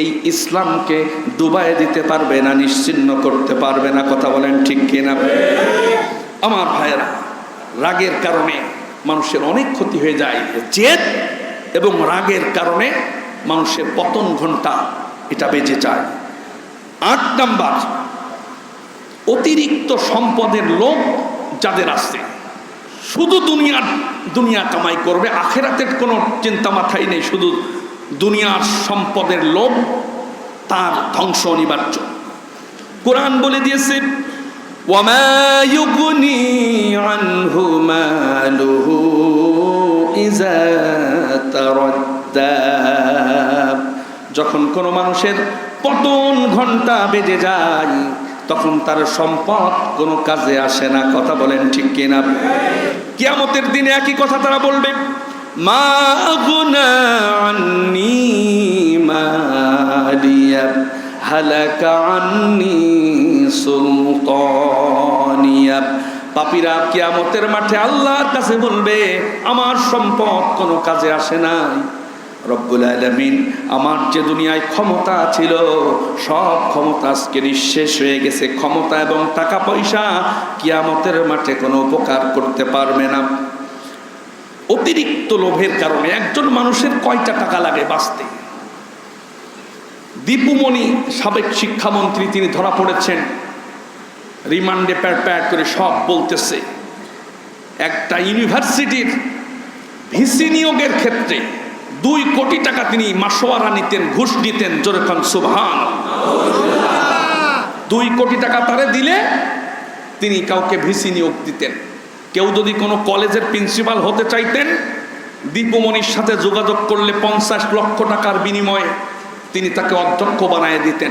এই ইসলামকে ডুবাই দিতে পারবে না, নিশ্চিন্ন করতে পারবে না, কথা বলেন ঠিক কিনা? আমার ভাইয়েরা, রাগের কারণে মানুষের অনেক ক্ষতি হয়ে যায়, জেদ এবং রাগের কারণে মানুষের পতন ঘণ্টা এটা বেজে যায়। আট নাম্বার, অতিরিক্ত সম্পদের লোক যাদের আছে, শুধু দুনিয়ার, দুনিয়া কামাই করবে, আখেরাতের কোনো চিন্তা মাথায় নেই, শুধু দুনিয়ার সম্পদের লোভ, তার ধ্বংস অনিবার্য। কোরআন বলে দিয়েছে যখন কোনো মানুষের পতন ঘণ্টা বেজে যায়, তখন তার সম্পদ কোনো কাজে আসে না। কথা বলেন ঠিক কিনা? কিয়ামতের দিনে একই কথা তারা বলবে পাপিরা কিয়ামতের মাঠে আল্লাহর কাছে বলবে, আমার সম্পদ কোনো কাজে আসে নাই। রব্বুল আলমিন, আমার যে দুনিয়ায় ক্ষমতা ছিল, সব ক্ষমতা আজকে নিঃশেষ হয়ে গেছে। ক্ষমতা এবং টাকা পয়সা কিয়ামতের মাঠে কোনো উপকার করতে পারবে না। অতিরিক্ত লোভের কারণে একজন মানুষের কয়টা টাকা লাগে বাঁচতে? দীপুমণি সাবেক শিক্ষামন্ত্রী, তিনি ধরা পড়েছেন। রিমান্ডে প্যাড প্যাড করে সব বলতেছে। একটা ইউনিভার্সিটির ভিসি নিয়োগের ক্ষেত্রে দুই কোটি টাকা তিনি মাসোয়ারা নিতেন, ঘুষ দিতেন যেরকম সুবহান দুই কোটি টাকা তারে দিলে তিনি কাউকে ভিসি নিয়োগ দিতেন। কেউ যদি কোনো কলেজের প্রিন্সিপাল হতে চাইতেন, দীপমণির সাথে যোগাযোগ করলে পঞ্চাশ লক্ষ টাকার বিনিময়ে তিনি তাকে অধ্যক্ষ বানায় দিতেন।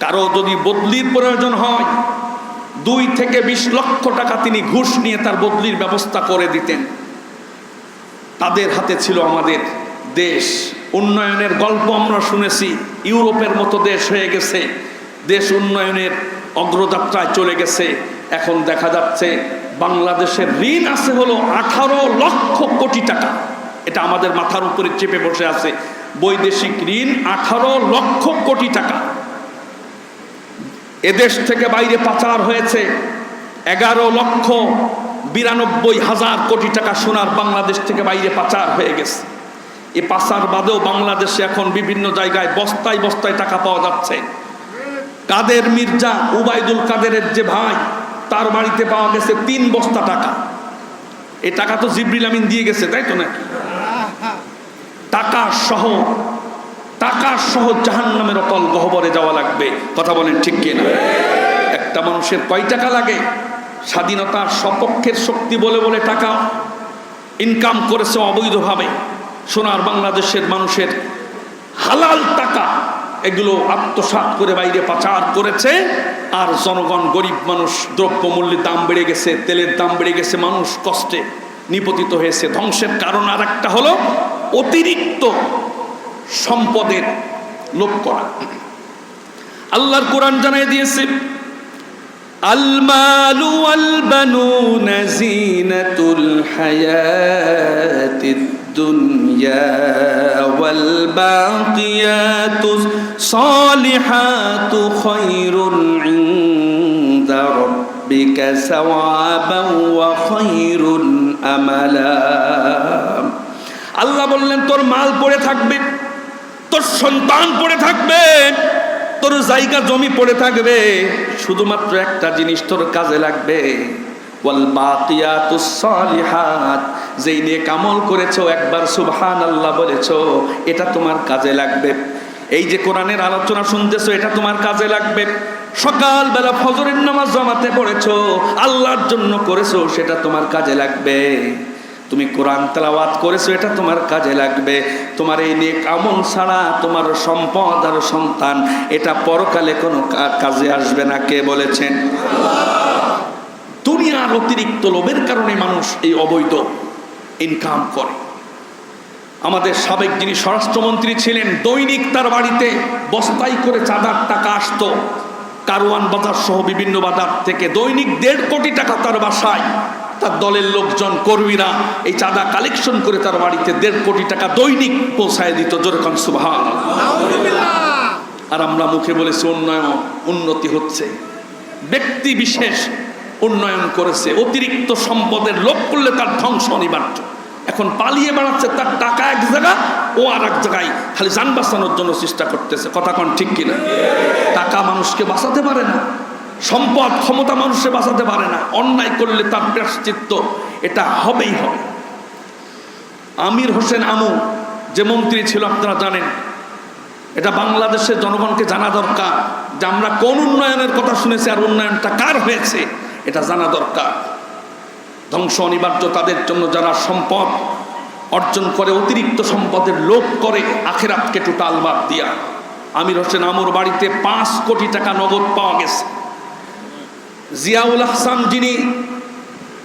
কারও যদি বদলির প্রয়োজন হয়, দুই থেকে বিশ লক্ষ টাকা তিনি ঘুষ নিয়ে তার বদলির ব্যবস্থা করে দিতেন। তাদের হাতে ছিল আমাদের দেশ। উন্নয়নের গল্প আমরা শুনেছি, ইউরোপের মতো দেশ হয়ে গেছে। দেশ উন্নয়নের অগ্রযাত্রায় চলে গেছে। এখন দেখা যাচ্ছে বাংলাদেশের ঋণ আছে হলো আঠারো লক্ষ কোটি টাকা। এটা আমাদের মাথার উপরে চেপে বসে আছে। বৈদেশিক ঋণ আঠারো লক্ষ কোটি টাকা। এদেশ থেকে বাইরে পাচার হয়েছে এগারো লক্ষ বিরানব্বই হাজার কোটি টাকা সোনার বাংলাদেশ থেকে বাইরে পাচার হয়ে গেছে। এ পাচার বাদেও বাংলাদেশে এখন বিভিন্ন জায়গায় বস্তায় বস্তায় টাকা পাওয়া যাচ্ছে। কাদের মির্জা উবায়দুল কাদেরের যে ভাই তার বাড়িতে পাওয়া গেছে তিন বস্তা টাকা। এই টাকা তো জিব্রিল আমিন দিয়ে গেছে, তাই তো নাকি? টাকা সহ টাকা সহ জাহান নামের অকল গহবরে যাওয়া লাগবে। কথা বলেন ঠিক কিনা? একটা মানুষের কয় টাকা লাগে? স্বাধীনতার সপক্ষের শক্তি বলে বলে টাকা ইনকাম করেছে অবৈধভাবে। সোনার বাংলাদেশের মানুষের হালাল টাকা এগুলো আত্মসাৎ করে বাইরে পাচার করেছে আর জনগণ গরিব মানুষ দ্রব্যমূল্যের দাম বেড়ে গেছে তেলের দাম বেড়ে গেছে মানুষ কষ্টে নিপতিত হয়েছে ধ্বংসের কারণ আর একটা হলো অতিরিক্ত সম্পদের লোভ করা আল্লাহর কোরআন জানাই দিয়েছে المال والبنون زينة الحياة الدنيا والباقيات الصالحات خير عند ربك ثوابا وخير أملا আল্লাহ বললেন তোর মাল পড়ে থাকবে তোর সন্তান পড়ে থাকবে তোর জায়গা জমি পড়ে থাকবে শুধুমাত্র একটা জিনিস তোর কাজে লাগবে ওয়াল বাকিয়াতুস সালিহাত যেই নিয়ে কামল করেছ, একবার সুবহান আল্লাহ বলেছ, এটা তোমার কাজে লাগবে। এই যে কোরআনের আলোচনা শুনতেছো, এটা তোমার কাজে লাগবে। সকালবেলা ফজরের নামাজ জমাতে পড়েছো, আল্লাহর জন্য করেছ, সেটা তোমার কাজে লাগবে। তুমি কোরআন তেলাওয়াত করেছ, এটা তোমার কাজে লাগবে। তোমার এই নেক আমল ছাড়া তোমার সম্পদ আর সন্তান, এটা পরকালে কোনো কাজে আসবে না, কে বলেছেন? দুনিয়ার অতিরিক্ত লোভের কারণে মানুষ এই অবৈধ। ইনকাম করে। আমাদের সাবেক যিনি স্বরাষ্ট্রমন্ত্রী ছিলেন, দৈনিক তার বাড়িতে বস্তাই করে চাঁদার টাকা আসতো। কারওয়ান বাজার সহ বিভিন্ন বাজার থেকে দৈনিক দেড় কোটি টাকা তার বাসায়। তার দলের লোকজন, কর্মীরা এই চাঁদা কালেকশন করে তার বাড়িতে দেড় কোটি টাকা দৈনিক পৌঁছায় দিত। যেরকম সুভান আর আমরা মুখে বলেছি, উন্নয়ন, উন্নতি হচ্ছে। ব্যক্তি বিশেষ উন্নয়ন করেছে, অতিরিক্ত সম্পদের লোভ করলে তার ধ্বংস অনিবার্য। এখন পালিয়ে বেড়াচ্ছে তার টাকা এক জায়গা, ও আর এক জায়গায় খালি যান বাঁচানোর জন্য চেষ্টা করতেছে। কথা কোন ঠিক কিনা? টাকা মানুষকে বাঁচাতে পারে না, সম্পদ, ক্ষমতা মানুষকে বাঁচাতে পারে না, অন্যায় করলে তার প্রাশ্চিত্য এটা হবেই হবে। আমির হোসেন আমু, যে মন্ত্রী ছিল, আপনারা জানেন, এটা বাংলাদেশের জনগণকে জানা দরকার যে আমরা কোন উন্নয়নের কথা শুনেছি আর উন্নয়নটা কার হয়েছে। এটা জানা দরকার। ধ্বংস অনিবার্য তাদের জন্য যারা সম্পদ অর্জন করে, অতিরিক্ত সম্পদের লোভ করে, আখেরাতকে টোটাল বাদ দিয়া। আমির হোসেন আমুর বাড়িতে পাঁচ কোটি টাকা নগদ পাওয়া গেছে। জিয়াউল হাসান যিনি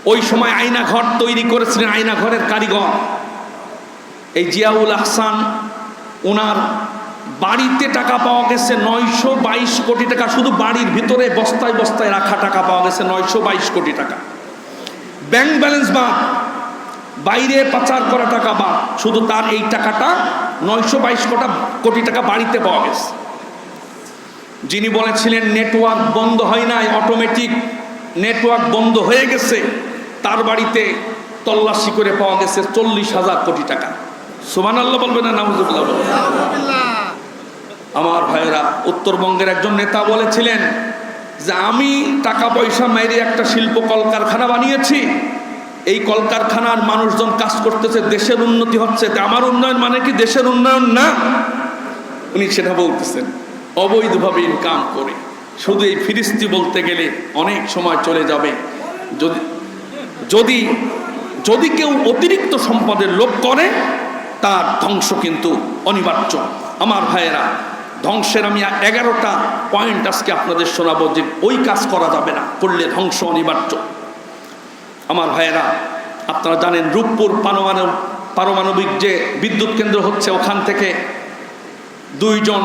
ওই সময় আয়না ঘর তৈরি করেছিলেন আয়না ঘরের কারিগর। এই জিয়াউল আহসান ওনার বাড়িতে টাকা পাওয়া গেছে নয়শো বাইশ কোটি টাকা। শুধু বাড়ির ভিতরে বস্তায় বস্তায় রাখা টাকা পাওয়া গেছে নয়শো বাইশ কোটি টাকা। ব্যাংক ব্যালেন্স বাদ, বাইরে পাচার করা টাকা বাদ, শুধু তার এই টাকাটা নয়শো বাইশ কোটা কোটি টাকা বাড়িতে পাওয়া গেছে। যিনি বলেছিলেন, নেটওয়ার্ক বন্ধ হয় নাই, অটোমেটিক নেটওয়ার্ক বন্ধ হয়ে গেছে, তার বাড়িতে তল্লাশি করে পাওয়া গেছে চল্লিশ হাজার কোটি টাকা। সুবান আল্লাহ বলবে না নামজুল্লাহ বলবে আমার ভাইয়েরা, উত্তরবঙ্গের একজন নেতা বলেছিলেন যে, আমি টাকা পয়সা মেরে একটা শিল্প কলকারখানা বানিয়েছি। এই কলকারখানার মানুষজন কাজ করতেছে, দেশের উন্নতি হচ্ছে। আমার উন্নয়ন মানে কি? দেশের উন্নয়ন না? উনি সেটা বলতেছেন। অবৈধভাবে ইনকাম করে। শুধু এই ফিরিস্তি বলতে গেলে অনেক সময় চলে যাবে। যদি যদি যদি কেউ অতিরিক্ত সম্পদের লোভ করে, তার ধ্বংস কিন্তু অনিবার্য। আমার ভাইয়েরা ধ্বংসের আমি এগারোটা পয়েন্ট আজকে আপনাদের শোনাবো যে ওই কাজ করা যাবে না, করলে ধ্বংস অনিবার্য। আমার ভাইয়েরা, আপনারা জানেন রূপপুর পারমাণব, পারমাণবিক যে বিদ্যুৎ কেন্দ্র হচ্ছে, ওখান থেকে দুইজন,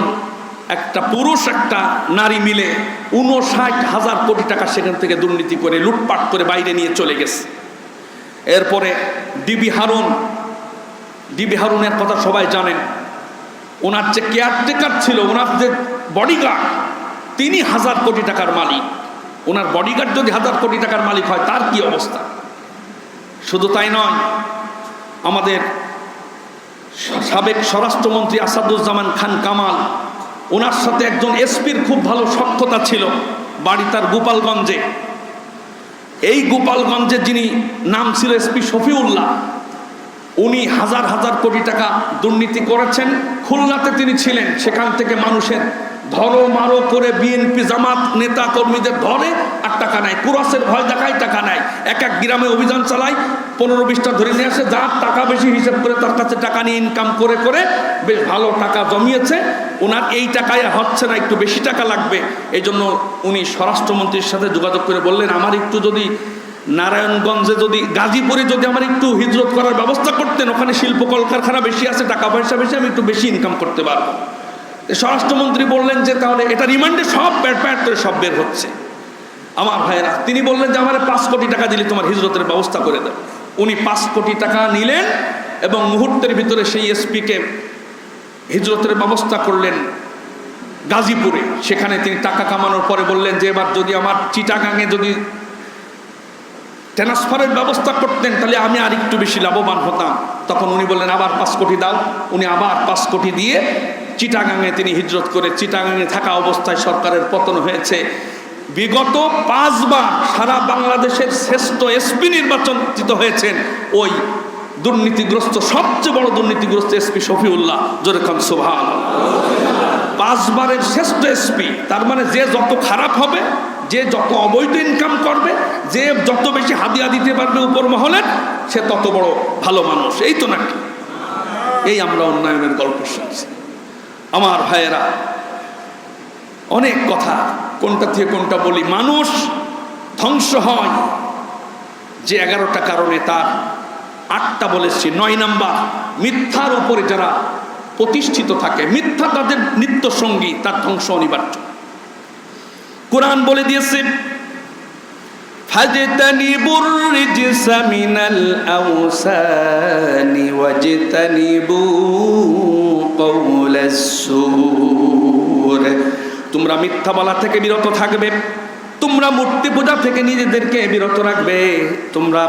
একটা পুরুষ, একটা নারী মিলে উনষাট হাজার কোটি টাকা সেখান থেকে দুর্নীতি করে, লুটপাট করে বাইরে নিয়ে চলে গেছে। এরপরে ডিবি হারুন, ডিবি হারুনের কথা সবাই জানেন ওনার যে কেয়ারটেকার ছিল, ওনার যে বডিগার্ড তিনি হাজার কোটি টাকার মালিক। ওনার বডিগার্ড যদি হাজার কোটি টাকার মালিক হয়, তার কি অবস্থা? শুধু তাই নয়, আমাদের সাবেক স্বরাষ্ট্রমন্ত্রী আসাদুজ্জামান খান কামাল, ওনার সাথে একজন এসপির খুব ভালো সক্ষতা ছিল, বাড়ি তার গোপালগঞ্জে। এই গোপালগঞ্জে যিনি নাম ছিল এসপি শফিউল্লাহ উনি হাজার হাজার কোটি টাকা দুর্নীতি করেছেন। খুলনাতে তিনি ছিলেন। সেখান থেকে মানুষের ধরো মারো করে বিএনপি জামাত নেতা কর্মীদের ধরে আর টাকা নেয় কুরাসের ভয় দেখায়, টাকা নেয় এক এক গ্রামে অভিযান চালায়, পনেরো বিশটা ধরে নিয়ে আসে। যার টাকা বেশি হিসেব করে তার কাছে টাকা নিয়ে ইনকাম করে করে বেশ ভালো টাকা জমিয়েছে। ওনার এই টাকায় হচ্ছে না, একটু বেশি টাকা লাগবে। এই জন্য উনি স্বরাষ্ট্রমন্ত্রীর সাথে যোগাযোগ করে বললেন, আমার একটু যদি নারায়ণগঞ্জে যদি গাজীপুরে যদি আমার একটু হিজরত করার ব্যবস্থা করতেন, ওখানে শিল্প কলকারখানা বেশি আছে, টাকা পয়সা বেশি, আমি একটু বেশি ইনকাম করতে পারব। স্বরাষ্ট্রমন্ত্রী বললেন যে, তাহলে এটা রিমান্ডে সব প্যাট প্যাট করে সব বের হচ্ছে। আমার ভাইয়েরা, তিনি বললেন যে, আমার পাঁচ কোটি টাকা দিলে তোমার হিজরতের ব্যবস্থা করে দেবে। উনি পাঁচ কোটি টাকা নিলেন এবং মুহূর্তের ভিতরে সেই এসপিকে হিজরতের ব্যবস্থা করলেন গাজীপুরে। সেখানে তিনি টাকা কামানোর পরে বললেন যে, এবার যদি আমার চিটাগাঙে যদি ট্রান্সফারের ব্যবস্থা করতেন, তাহলে আমি আর একটু বেশি লাভবান হতাম। তখন উনি বললেন, আবার পাঁচ কোটি দাও। উনি আবার পাঁচ কোটি দিয়ে চিটাগাঙে তিনি হিজরত করে, চিটাগাঙে থাকা অবস্থায় সরকারের পতন হয়েছে। বিগত পাঁচবার সারা বাংলাদেশের শ্রেষ্ঠ এসপি নির্বাচিত হয়েছেন ওই দুর্নীতিগ্রস্ত, সবচেয়ে বড় দুর্নীতিগ্রস্ত এসপি শফিউল্লাহ। খান সোভান পাঁচবারের শ্রেষ্ঠ এসপি, তার মানে যে যত খারাপ হবে, যে যত অবৈধ ইনকাম করবে যে যত বেশি হাদিয়া দিতে পারবে উপর মহলের সে তত বড় ভালো মানুষ। এই তো নাকি? এই আমরা উন্নয়নের গল্প শুনছি। আমার ভাইয়েরা, অনেক কথা, কোনটা থেকে কোনটা বলি। মানুষ ধ্বংস হয় যে এগারোটা কারণে তার, আটটা বলেছি। নয় নাম্বার, মিথ্যার উপরে যারা প্রতিষ্ঠিত থাকে, মিথ্যা তাদের নিত্য সঙ্গী, তার ধ্বংস অনিবার্য। কোরআন বলে দিয়েছে فاجتنبوا الرجس من الأوثان واجتنبوا قول السور তোমরা মিথ্যা বলা থেকে বিরত থাকবে তোমরা মূর্তি পূজা থেকে নিজেদেরকে বিরত রাখবে তোমরা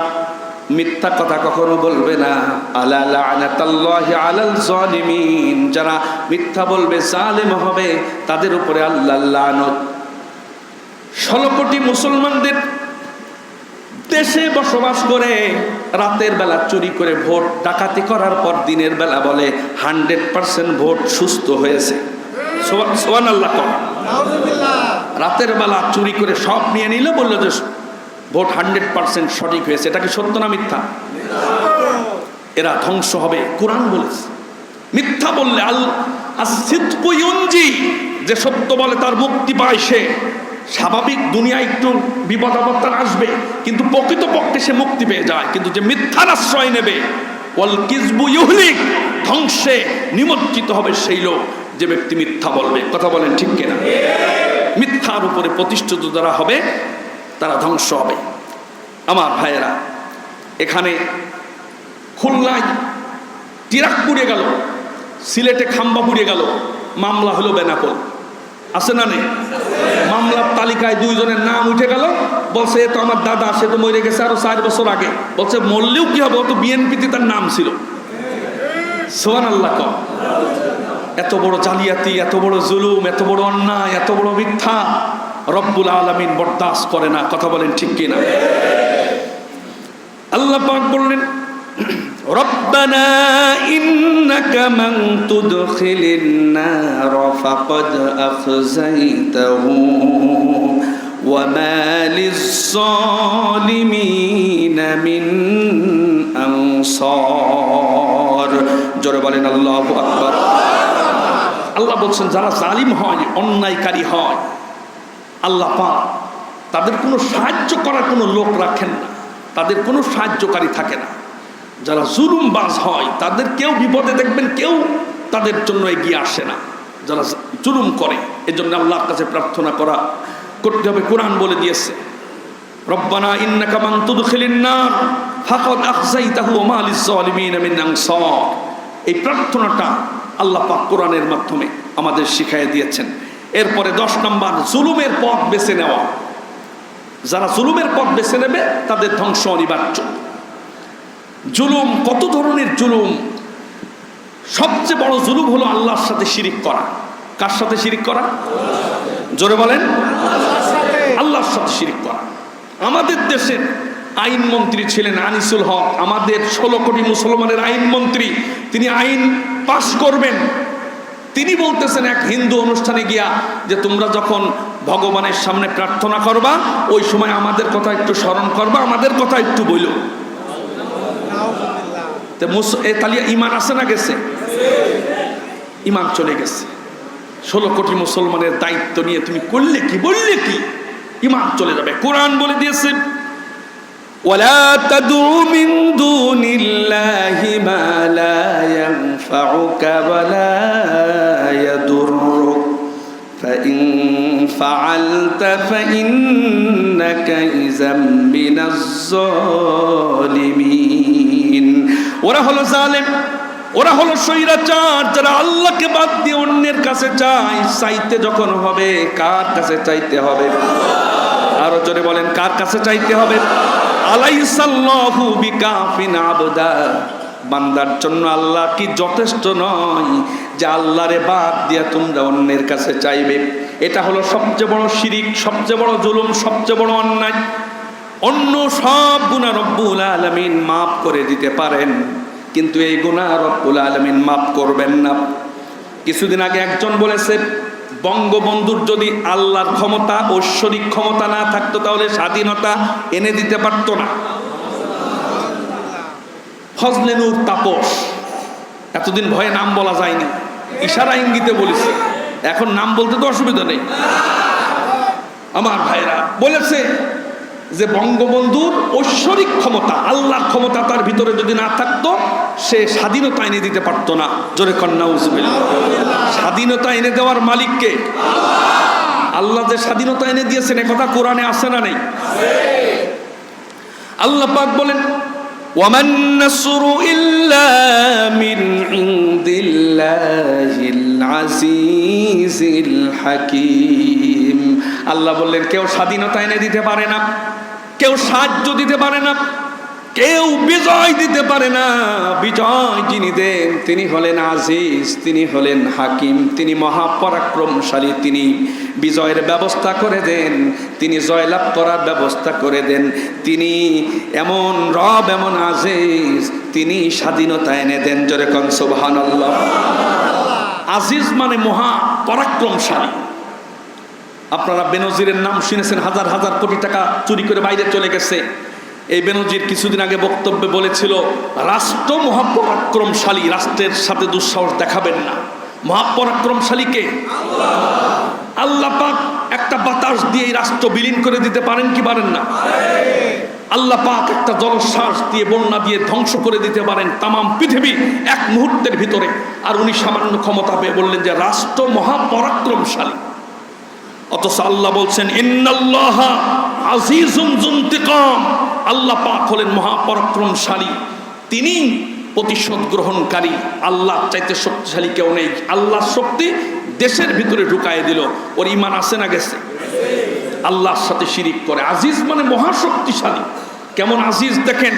মিথ্যা কথা কখনো বলবে না আলা লানাতাল্লাহি আলাল জালিমিন যারা মিথ্যা বলবে জালেম হবে তাদের উপরে আল্লাহ লানত ষোলো কোটি মুসলমানদের দেশে বসবাস করে রাতের বেলা চুরি করে ভোট ডাকাতি করার পর দিনের বেলা বলে হান্ড্রেড পার্সেন্ট ভোট সুস্থ হয়েছে। সোয়ান আল্লাহ রাতের বেলা চুরি করে সব নিয়ে নিলে বলল যে ভোট হান্ড্রেড পার্সেন্ট সঠিক হয়েছে। এটা কি সত্য না মিথ্যা? এরা ধ্বংস হবে কোরআন বলেছে। মিথ্যা বললে আল আসিদকু ইউনজি, যে সত্য বলে তার মুক্তি পায় সে। স্বাভাবিক দুনিয়া একটু বিপদ আপত্তার আসবে, কিন্তু প্রকৃতপক্ষে সে মুক্তি পেয়ে যায়। কিন্তু যে মিথ্যার আশ্রয় নেবে, ওয়াল কিসবু ইউহলিক, ধ্বংসে নিমজ্জিত হবে সেই লোক যে ব্যক্তি মিথ্যা বলবে। কথা বলেন ঠিক কিনা? মিথ্যার উপরে প্রতিষ্ঠিত যারা হবে, তারা ধ্বংস হবে। আমার ভাইয়েরা, এখানে খুলনায় টিরাক পুড়ে গেল, সিলেটে খাম্বা পুড়ে গেল, মামলা হলো বেনাপোল। আছে না নেই? মামলার তালিকায় দুইজনের নাম উঠে গেল। বলছে, এ তো আমার দাদা, সে তো মরে গেছে আরও চার বছর আগে। বলছে, মরলেও কি হবে? তো বিএনপিতে তার নাম ছিল। সোহান আল্লাহ কম এত বড় জালিয়াতি, এত বড় জুলুম, এত বড় অন্যায়, এত বড় মিথ্যা রব্বুল আলমিন বরদাস করে না। কথা বলেন ঠিক কিনা? আল্লাহ পাক বললেন ربنا إنك من تدخل النار فقد أخزيته وما للظالمين من أنصار জোরে বলেন আল্লাহ আকবর আল্লাহ বলছেন যারা জালিম হয় অন্যায়কারী হয় আল্লাহ পাক তাদের কোনো সাহায্য করার কোনো লোক রাখেন না তাদের কোনো সাহায্যকারী থাকে না যারা জুলুমবাজ হয়, তাদের কেউ বিপদে দেখবেন, কেউ তাদের জন্য এগিয়ে আসে না। যারা জুলুম করে, এজন্য আল্লাহর কাছে প্রার্থনা করা করতে হবে। কোরআন বলে দিয়েছে, রব্বানা ইন্নাকা মান তুদখিলিন নার, ফাকাদ আখযাইতাহু ওয়া মা লিজ-জালিমিন মিন এই প্রার্থনাটা আল্লাহ পাক কোরআনের মাধ্যমে আমাদের শিখাই দিয়েছেন। এরপরে দশ নম্বর, জুলুমের পথ বেছে নেওয়া। যারা জুলুমের পথ বেছে নেবে, তাদের ধ্বংস অনিবার্য। জুলুম, কত ধরনের জুলুম? সবচেয়ে বড় জুলুম হলো আল্লাহর সাথে শিরিক করা। কার সাথে শিরিক করা? জোরে বলেন। আল্লাহর সাথে শিরিক করা। আমাদের দেশের আইনমন্ত্রী ছিলেন আনিসুল হক। আমাদের ষোলো কোটি মুসলমানের আইনমন্ত্রী। তিনি আইন পাশ করবেন। তিনি বলতেছেন এক হিন্দু অনুষ্ঠানে গিয়া যে তোমরা যখন ভগবানের সামনে প্রার্থনা করবা, ওই সময় আমাদের কথা একটু স্মরণ করবা, আমাদের কথা একটু বইল। তো মুস- এ তালিয়া ইমান আছে না গেছে ইমান চলে গেছে ষোলো কোটি মুসলমানের দায়িত্ব নিয়ে তুমি করলে কি বললে কি ইমান চলে যাবে কোরআন বলে দিয়েছে ولا تدع من دون الله ما لا ينفعك ولا يضرك فإن فعلت فإنك إذا من الظالمين ওরা হলো জালেম, ওরা হলো স্বৈরাচার, যারা আল্লাহকে বাদ দিয়ে অন্যের কাছে চায় চাইতে যখন হবে, কার কাছে চাইতে হবে? আরও জোরে বলেন, কার কাছে চাইতে হবে? আলাইসাল্লাহু বিকাফিন আবদা। বান্দার জন্য আল্লাহ কি যথেষ্ট নয় যে আল্লাহরে বাদ দিয়া তোমরা অন্যের কাছে চাইবে? এটা হলো সবচেয়ে বড় শিরিক, সবচেয়ে বড় জুলুম, সবচেয়ে বড় অন্যায়। অন্য সব গুণা রব্বুল আলমিন মাফ করে দিতে পারেন, কিন্তু এই গুণা রব্বুল আলমিন মাফ করবেন না। কিছুদিন আগে একজন বলেছে, বঙ্গবন্ধুর যদি আল্লাহর ক্ষমতা ঐশ্বরিক ক্ষমতা না থাকতো, তাহলে স্বাধীনতা এনে দিতে পারতো না। ফজলেনুর তাপস, এতদিন ভয়ে নাম বলা যায়নি, ইশারা ইঙ্গিতে বলেছে, এখন নাম বলতে তো অসুবিধা নেই। আমার ভাইরা বলেছে যে বঙ্গবন্ধুর ঐশ্বরিক ক্ষমতা, আল্লাহর ক্ষমতা তার ভিতরে যদি না থাকতো, সে স্বাধীনতা এনে দিতে পারতো না। জোরে কন্যা উজবিল স্বাধীনতা এনে দেওয়ার মালিককে আল্লাহ যে স্বাধীনতা এনে দিয়েছেন একথা কোরআনে আসে না নেই? আল্লাহ পাক বলেন, ওয়ামান নাসরু আল্লাহ বললেন, কেউ স্বাধীনতা এনে দিতে পারে না, কেউ সাহায্য দিতে পারে না, কেউ বিজয় দিতে পারে না। বিজয় যিনি দেন, তিনি হলেন আজিজ, তিনি হলেন হাকিম, তিনি মহাপরাক্রমশালী, তিনি বিজয়ের ব্যবস্থা করে দেন, তিনি জয়লাভ করার ব্যবস্থা করে দেন, তিনি এমন রব, এমন আজিজ, তিনি স্বাধীনতা এনে দেন। জোরে কন, সুবহানাল্লাহ। আজিজ মানে মহা পরাক্রমশালী আপনারা বেনজিরের নাম শুনেছেন হাজার হাজার কোটি টাকা চুরি করে বাইরে চলে গেছে। এই বেনজির কিছুদিন আগে বক্তব্যে বলেছিল রাষ্ট্র মহাপরাক্রমশালী রাষ্ট্রের সাথে দুঃসাহস দেখাবেন না। মহাপরাক্রমশালীকে আল্লাহ। পাক একটা বাতাস দিয়ে এই রাষ্ট্র বিলীন করে দিতে পারেন কি পারেন না? আল্লাহ পাক একটা জলশ্বাস দিয়ে বন্যা দিয়ে ধ্বংস করে দিতে পারেন তামাম পৃথিবী এক মুহূর্তের ভিতরে। আর উনি সামান্য ক্ষমতা পেয়ে বললেন যে রাষ্ট্র মহাপরাক্রমশালী। অথচ আল্লাহ বলছেন, ইন্নাল্লাহ আল্লাহ পাক হলেন মহাপরাক্রমশালী। তিনি প্রতিশোধ গ্রহণকারী। আল্লাহ চাইতে শক্তিশালী কেউ নেই। আল্লাহর শক্তি দেশের ভিতরে ঢুকায় দিল। ওর ইমান আসে না গেছে? আল্লাহর সাথে শিরিক করে। আজিজ মানে মহাশক্তিশালী। কেমন আজিজ দেখেন?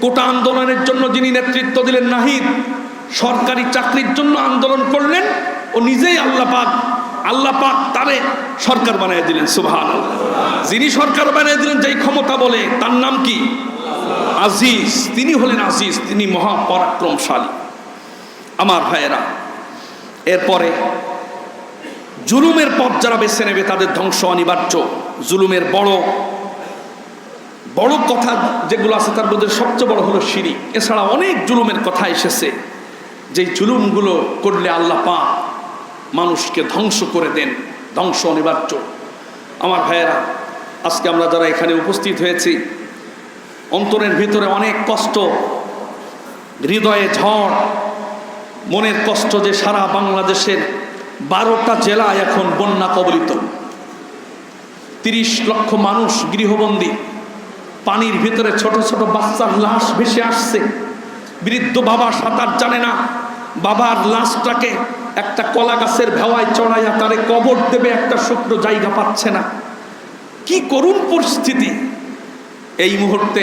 কোটা আন্দোলনের জন্য যিনি নেতৃত্ব দিলেন নাহিদ, সরকারি চাকরির জন্য আন্দোলন করলেন, ও নিজেই আল্লাহ পাক আল্লাহ পাক তারে সরকার বানিয়ে দিলেন সুবহান যিনি সরকার বানিয়ে দিলেন, যেই ক্ষমতা বলে, তার নাম কি? আজিজ। তিনি হলেন আজিজ, তিনি মহাপরাক্রমশালী আমার ভাইয়েরা, এরপরে জুলুমের পথ যারা বেছে নেবে, তাদের ধ্বংস অনিবার্য। জুলুমের বড় বড় কথা যেগুলো আছে, তার মধ্যে সবচেয়ে বড় হলো সিঁড়ি এছাড়া অনেক জুলুমের কথা এসেছে। যে জুলুমগুলো করলে আল্লাহ পা মানুষকে ধ্বংস করে দেন, ধ্বংস অনিবার্য। আমার ভাইয়েরা, আজকে আমরা যারা এখানে উপস্থিত হয়েছি, অন্তরের ভিতরে অনেক কষ্ট, হৃদয়ে ঝড়, মনের কষ্ট যে সারা বাংলাদেশের বারোটা জেলা এখন বন্যা কবলিত। তিরিশ লক্ষ মানুষ গৃহবন্দী, পানির ভিতরে ছোট ছোট বাচ্চার লাশ ভেসে আসছে, বৃদ্ধ বাবা সাঁতার জানে না বাবার লাশটাকে একটা কলা গাছের ভেওয়ায় চড়াইয়া তারে কবর দেবে একটা শুকনো জায়গা পাচ্ছে না। কি করুণ পরিস্থিতি। এই মুহূর্তে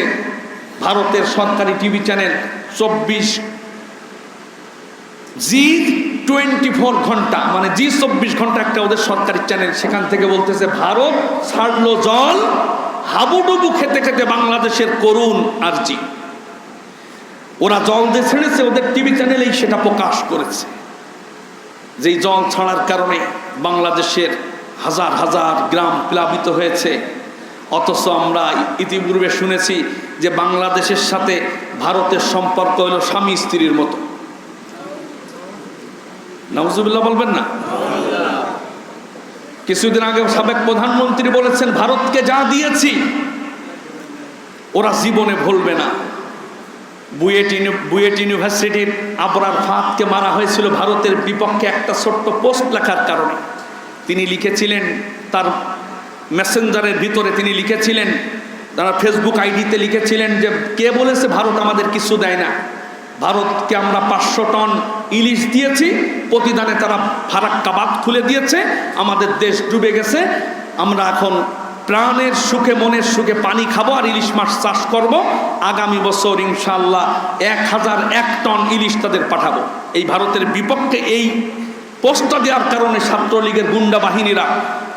ভারতের সরকারি টিভি চ্যানেল চব্বিশ জি টোয়েন্টি ফোর ঘণ্টা মানে জি চব্বিশ ঘণ্টা একটা ওদের সরকারি চ্যানেল, সেখান থেকে বলতেছে, ভারত ছাড়লো জল, হাবুডুবু খেতে খেতে বাংলাদেশের করুণ আরজি। ওরা জল দিয়ে ছেড়েছে, ওদের টিভি চ্যানেলেই সেটা প্রকাশ করেছে। যেই জল ছাড়ার কারণে বাংলাদেশের হাজার হাজার গ্রাম প্লাবিত হয়েছে। অথচ আমরা ইতিপূর্বে শুনেছি যে বাংলাদেশের সাথে ভারতের সম্পর্ক হলো স্বামী স্ত্রীর মতো। নওয়াজুবিল্লাহ বলবেন না? কিছুদিন আগে সাবেক প্রধানমন্ত্রী বলেছেন, ভারতকে যা দিয়েছি, ওরা জীবনে ভুলবে না। বুয়েট বুয়েট ইউনিভার্সিটির আবরার ফাঁদকে মারা হয়েছিল ভারতের বিপক্ষে একটা ছোট্ট পোস্ট লেখার কারণে। তিনি লিখেছিলেন, তার মেসেঞ্জারের ভিতরে তিনি লিখেছিলেন, তারা ফেসবুক আইডিতে লিখেছিলেন যে, কে বলেছে ভারত আমাদের কিছু দেয় না? ভারতকে আমরা পাঁচশো টন ইলিশ দিয়েছি, প্রতিদানে তারা ফারাক্কা বাঁধ খুলে দিয়েছে, আমাদের দেশ ডুবে গেছে, আমরা এখন প্রাণের সুখে, মনের সুখে পানি খাব আর ইলিশ মাছ চাষ করব। আগামী বছর ইনশাল্লাহ এক হাজার এক টন ইলিশ তাদের পাঠাবো। এই ভারতের বিপক্ষে এই পোস্টটা দেওয়ার কারণে ছাত্রলীগের গুন্ডা বাহিনীরা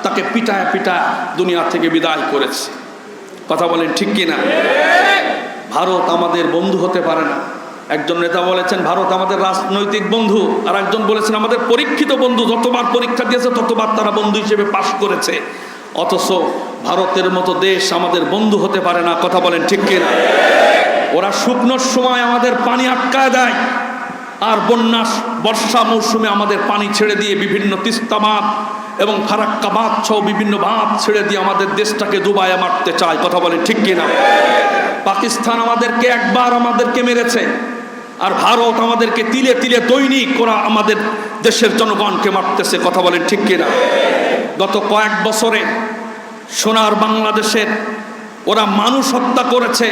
তাকে পিটায় পিটায় দুনিয়া থেকে বিদায় করেছে। কথা বলেন ঠিক কিনা? ভারত আমাদের বন্ধু হতে পারে না। একজন নেতা বলেছেন, ভারত আমাদের রাজনৈতিক বন্ধু। আর একজন বলেছেন, আমাদের পরীক্ষিত বন্ধু। যতবার পরীক্ষা দিয়েছে, ততবার তারা বন্ধু হিসেবে পাশ করেছে। অথচ ভারতের মতো দেশ আমাদের বন্ধু হতে পারে না, কথা বলেন ঠিক কিনা? ওরা শুকনোর সময় আমাদের পানি আটকায় দেয়, আর বন্যা, বর্ষা মৌসুমে আমাদের পানি ছেড়ে দিয়ে বিভিন্ন তিস্তা বাঁধ এবং ফারাক্কা বাঁধ সহ বিভিন্ন বাঁধ ছেড়ে দিয়ে আমাদের দেশটাকে ডুবায় মারতে চায়, কথা বলে ঠিক কিনা? পাকিস্তান আমাদেরকে একবার আমাদেরকে মেরেছে, আর ভারত আমাদেরকে তিলে তিলে দৈনিক ওরা আমাদের দেশের জনগণকে মারতেছে, কথা বলেন ঠিক কিনা? গত কয়েক বছরে সোনার বাংলাদেশের ওরা মানুষ হত্যা করেছে।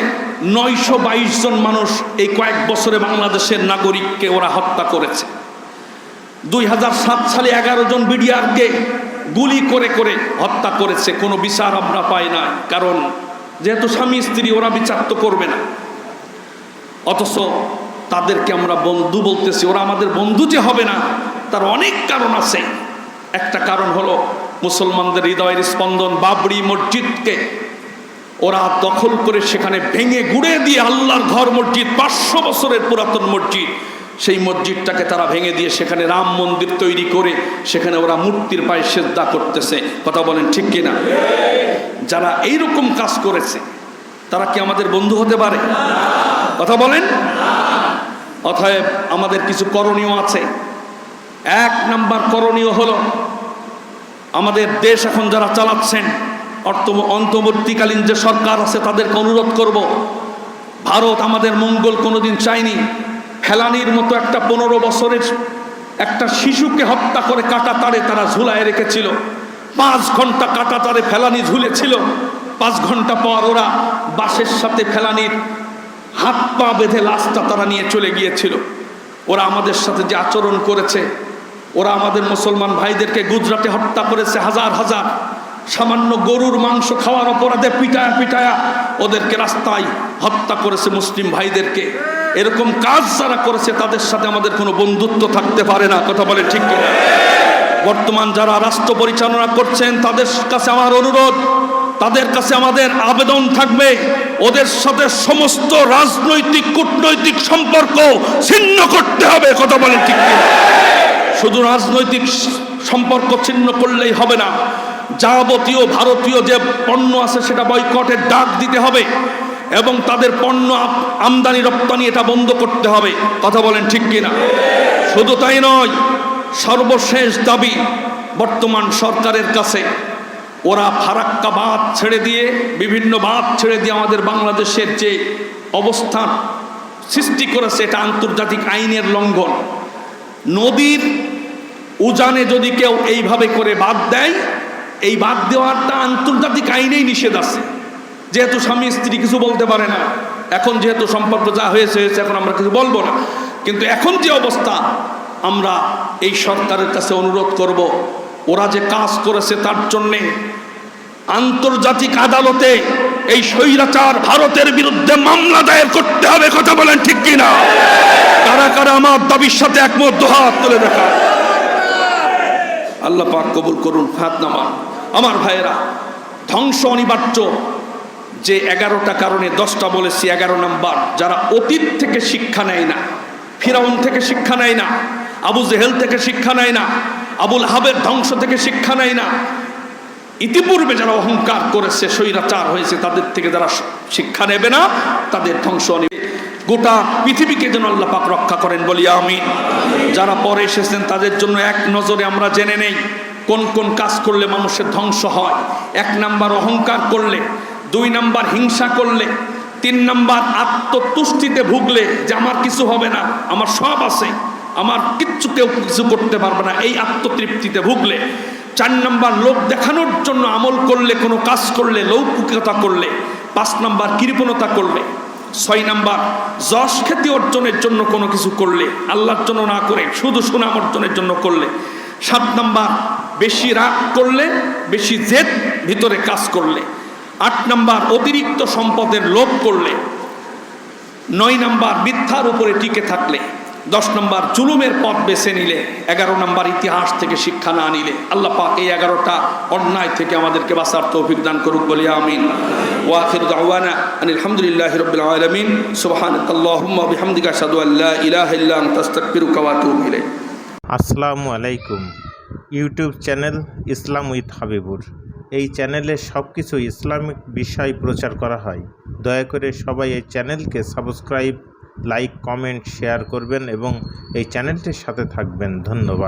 নয়শো বাইশ জন মানুষ এই কয়েক বছরে বাংলাদেশের নাগরিককে ওরা হত্যা করেছে। দুই হাজার সাত সালে এগারো জন বিডিআরকে গুলি করে করে হত্যা করেছে। কোনো বিচার আমরা পাই না, কারণ যেহেতু স্বামী, স্ত্রী ওরা বিচার তো করবে না। অথচ তাদেরকে আমরা বন্ধু বলতেছি। ওরা আমাদের বন্ধু যে হবে না, তার অনেক কারণ আছে। একটা কারণ হলো মুসলমানদের হৃদয়ের স্পন্দন বাবরি মসজিদকে ওরা দখল করে সেখানে ভেঙে গুড়ে দিয়ে আল্লাহর ঘর মসজিদ, পাঁচশো বছরের পুরাতন মসজিদ। সেই মসজিদটাকে তারা ভেঙে দিয়ে সেখানে রাম মন্দির তৈরি করে সেখানে ওরা মূর্তির পায়ে সেদ্ধা করতেছে। কথা বলেন ঠিক কিনা? যারা এইরকম কাজ করেছে, তারা কি আমাদের বন্ধু হতে পারে? কথা বলেন। অতএব আমাদের কিছু করণীয় আছে। এক নাম্বার করণীয় হলো আমাদের দেশ এখন যারা চালাচ্ছেন অর্থ অন্তর্বর্তীকালীন যে সরকার আছে, তাদেরকে অনুরোধ করব, ভারত আমাদের মঙ্গল কোনোদিন চায়নি। ফেলানির মতো একটা পনেরো বছরের একটা শিশুকে হত্যা করে কাটা তারে তারা ঝুলায় রেখেছিল। পাঁচ ঘণ্টা কাটা তারে ফেলানি ঝুলেছিল। পাঁচ ঘণ্টা পর ওরা বাসের সাথে ফেলানির হাত পা বেঁধে লাশটা তারা নিয়ে চলে গিয়েছিল। ওরা আমাদের সাথে যে আচরণ করেছে ওরা আমাদের মুসলমান ভাইদেরকে গুজরাটে হত্যা করেছে হাজার হাজার। সামান্য গরুর মাংস খাওয়ার অপরাধে পিটায়া পিটায়া ওদেরকে রাস্তায় হত্যা করেছে মুসলিম ভাইদেরকে। এরকম কাজ যারা করেছে তাদের সাথে আমাদের কোনো বন্ধুত্ব থাকতে পারে না, কথা বলে ঠিক কিনা? বর্তমান যারা রাষ্ট্র পরিচালনা করছেন, তাদের কাছে আমার অনুরোধ, তাদের কাছে আমাদের আবেদন থাকবে, ওদের সাথে সমস্ত রাজনৈতিক, কূটনৈতিক সম্পর্ক ছিন্ন করতে হবে, কথা বলে ঠিক কিনা? শুধু রাজনৈতিক সম্পর্ক ছিন্ন করলেই হবে না। যাবতীয় ভারতীয় যে পণ্য আছে সেটা বয়কটের ডাক দিতে হবে এবং তাদের পণ্য আমদানি, রপ্তানি এটা বন্ধ করতে হবে। কথা বলেন ঠিক কিনা? শুধু তাই নয়, সর্বশেষ দাবি বর্তমান সরকারের কাছে, ওরা ফারাক্কা বাঁধ ছেড়ে দিয়ে, বিভিন্ন বাঁধ ছেড়ে দিয়ে আমাদের বাংলাদেশের যে অবস্থান সৃষ্টি করেছে, এটা আন্তর্জাতিক আইনের লঙ্ঘন। নদীর উজানে যদি কেউ এইভাবে করে বাদ দেয়, এই বাদ দেওয়ারটা আন্তর্জাতিক আইনেই নিষেধ আছে। যেহেতু স্বামী স্ত্রী কিছু বলতে পারে না, এখন যেহেতু সম্পর্ক যা হয়েছে হয়েছে, এখন আমরা কিছু বলব না। কিন্তু এখন যে অবস্থা, আমরা এই সরকারের কাছে অনুরোধ করব, ওরা যে কাজ করেছে তার জন্যে আন্তর্জাতিক আদালতে এই স্বৈরাচার ভারতের বিরুদ্ধে মামলা দায়ের করতে হবে, কথা বলেন ঠিক কিনা? কারা কারা আমার দাবির সাথে একমত দোহাত তুলে দেখা। আল্লাহ পাক কবুল করুন ফাত নামান আমার ভাইয়েরা, ধ্বংস অনিবার্য। যে এগারোটা কারণে, দশটা বলেছি, এগারো নাম্বার। যারা অতীত থেকে শিক্ষা নেয় না, ফিরাউন থেকে শিক্ষা নেয় না, আবু জেহেল থেকে শিক্ষা নেয় না, আবুল হাবের ধ্বংস থেকে শিক্ষা নেয় না ইতিপূর্বে যারা অহংকার করেছে, স্বৈরাচার হয়েছে, তাদের থেকে যারা শিক্ষা নেবে না, তাদের ধ্বংস নেবে। গোটা পৃথিবীকে যেন আল্লাহ পাক রক্ষা করেন বলি আমি যারা পরে এসেছেন, তাদের জন্য এক নজরে আমরা জেনে নেই, কোন কোন কাজ করলে মানুষের ধ্বংস হয়। এক নাম্বার অহংকার করলে, দুই নাম্বার হিংসা করলে, তিন নাম্বার আত্মতুষ্টিতে ভুগলে যে আমার কিছু হবে না, আমার সব আছে, আমার কিচ্ছু কেউ কিছু করতে পারবে না, এই আত্মতৃপ্তিতে ভুগলে চার নাম্বার লোক দেখানোর জন্য আমল করলে, কোনো কাজ করলে, লৌকিকতা করলে, পাঁচ নাম্বার কৃপণতা করলে, ছয় নাম্বার যশ খ্যাতি অর্জনের জন্য কোনো কিছু করলে, আল্লাহর জন্য না করে, শুধু সুনাম অর্জনের জন্য করলে, সাত নাম্বার বেশি রাগ করলে, বেশি জেদ ভিতরে কাজ করলে, আট নাম্বার অতিরিক্ত সম্পদের লোভ করলে, নয় নাম্বার মিথ্যার উপরে টিকে থাকলে দশ নম্বর জুলুমের পথ বেছে নিলে, এগারো নম্বর ইতিহাস থেকে শিক্ষা না নিলে, আল্লাহ পাক এই এগারোটা অন্যায় থেকে আমাদেরকে বাঁচার তৌফিক দান করুক বলি আমিন। ওয়াখির দাওয়ানা আনিল হামদুলিল্লাহ রাব্বিল আলামিন। সুবহানাকাল্লাহুম্মা বিহামদিকা আশহাদু আল্লা ইলাহা ইল্লা আনতা, আস্তাগফিরুকা ওয়া আতুবু ইলাইক। আসসালামু আলাইকুম। YouTube channel Islam with Habibur. এই চ্যানেলে সব কিছু ইসলামিক বিষয় প্রচার করা হয়। দয়া করে সবাই এই চ্যানেলকে সাবস্ক্রাইব লাইক কমেন্ট শেয়ার করবেন এবং এই চ্যানেলটির সাথে থাকবেন। ধন্যবাদ।